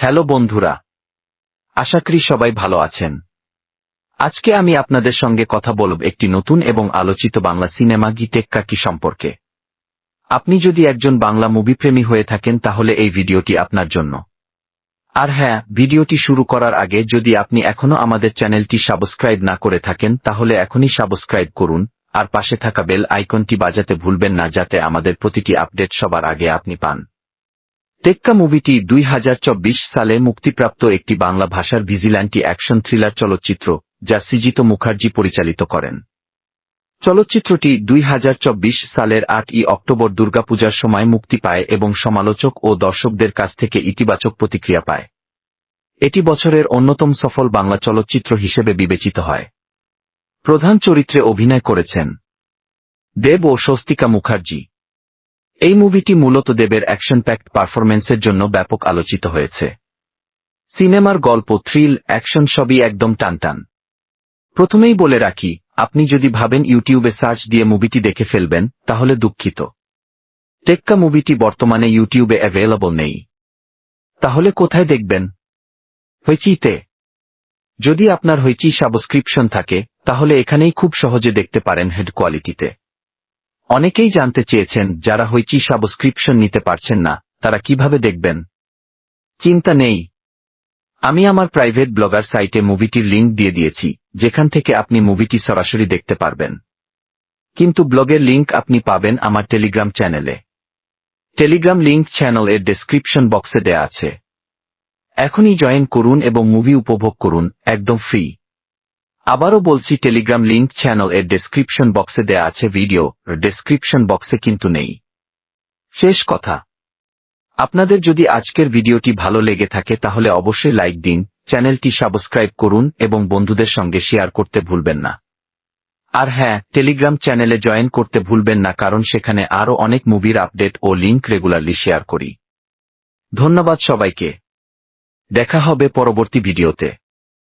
Hello বন্ধুরা, আশা করি সবাই ভালো আছেন। আজকে আমি আপনাদের সঙ্গে কথা বলব একটি নতুন এবং আলোচিত বাংলা সিনেমা গি টেক্কাকি সম্পর্কে। আপনি যদি একজন বাংলা মুভি প্রেমী হয়ে থাকেন তাহলে এই ভিডিওটি আপনার জন্য। আর হ্যাঁ ভিডিওটি শুরু করার আগে যদি আপনি এখনও আমাদের চ্যানেলটি সাবস্ক্রাইব না করে থাকেন তাহলে এখনই সাবস্ক্রাইব করুন, আর পাশে থাকা বেল আইকনটি বাজাতে ভুলবেন না যাতে আমাদের প্রতিটি আপডেট সবার আগে আপনি পান। টেক্কা মুভিটি দুই হাজার চব্বিশ সালে মুক্তিপ্রাপ্ত একটি বাংলা ভাষার ভিজিল্যান্টি অ্যাকশন থ্রিলার চলচ্চিত্র, যা সৃজিত মুখার্জি পরিচালিত করেন। চলচ্চিত্রটি দুই হাজার চব্বিশ সালের আটই অক্টোবর দুর্গাপূজার সময় মুক্তি পায় এবং সমালোচক ও দর্শকদের কাছ থেকে ইতিবাচক প্রতিক্রিয়া পায়। এটি বছরের অন্যতম সফল বাংলা চলচ্চিত্র হিসেবে বিবেচিত হয়। প্রধান চরিত্রে অভিনয় করেছেন দেব ও স্বস্তিকা মুখার্জি। এই মুভিটি মূলত দেবের অ্যাকশন প্যাক্ট পারফরমেন্সের জন্য ব্যাপক আলোচিত হয়েছে। সিনেমার গল্প থ্রিল অ্যাকশন সবই একদম টানটান। প্রথমেই বলে রাখি, আপনি যদি ভাবেন ইউটিউবে সার্চ দিয়ে মুভিটি দেখে ফেলবেন, তাহলে দুঃখিত। টেক্কা মুভিটি বর্তমানে ইউটিউবে অ্যাভেলেবল নেই। তাহলে কোথায় দেখবেন? হইচিতে। যদি আপনার হইচি সাবস্ক্রিপশন থাকে, তাহলে এখানেই খুব সহজে দেখতে পারেন হেড কোয়ালিটিতে অনেকেই জানতে চেয়েছেন যারা হইচি সাবস্ক্রিপশন নিতে পারছেন না, তারা কীভাবে দেখবেন? চিন্তা নেই। আমি আমার প্রাইভেট ব্লগার সাইটে মুভিটির লিঙ্ক দিয়ে দিয়েছি, যেখান থেকে আপনি মুভিটি সরাসরি দেখতে পারবেন। কিন্তু ব্লগের লিঙ্ক আপনি পাবেন আমার টেলিগ্রাম চ্যানেলে। টেলিগ্রাম লিঙ্ক চ্যানেল এর ডেসক্রিপশন বক্সে দেয়া আছে। এখনই জয়েন করুন এবং মুভি উপভোগ করুন, একদম ফ্রি। আবারও বলছি টেলিগ্রাম লিঙ্ক চ্যানেল এর ডেসক্রিপশন বক্সে দেয়া আছে ভিডিও ডেসক্রিপশন বক্সে কিন্তু নেই। শেষ কথা। আপনাদের যদি আজকের ভিডিওটি ভালো লেগে থাকে, তাহলে অবশ্যই লাইক দিন, চ্যানেলটি সাবস্ক্রাইব করুন, এবং বন্ধুদের সঙ্গে শেয়ার করতে ভুলবেন না। আর হ্যাঁ টেলিগ্রাম চ্যানেলে জয়েন করতে ভুলবেন না, কারণ সেখানে আরও অনেক মুভির আপডেট ও লিঙ্ক রেগুলারলি শেয়ার করি। ধন্যবাদ সবাইকে। দেখা হবে পরবর্তী ভিডিওতে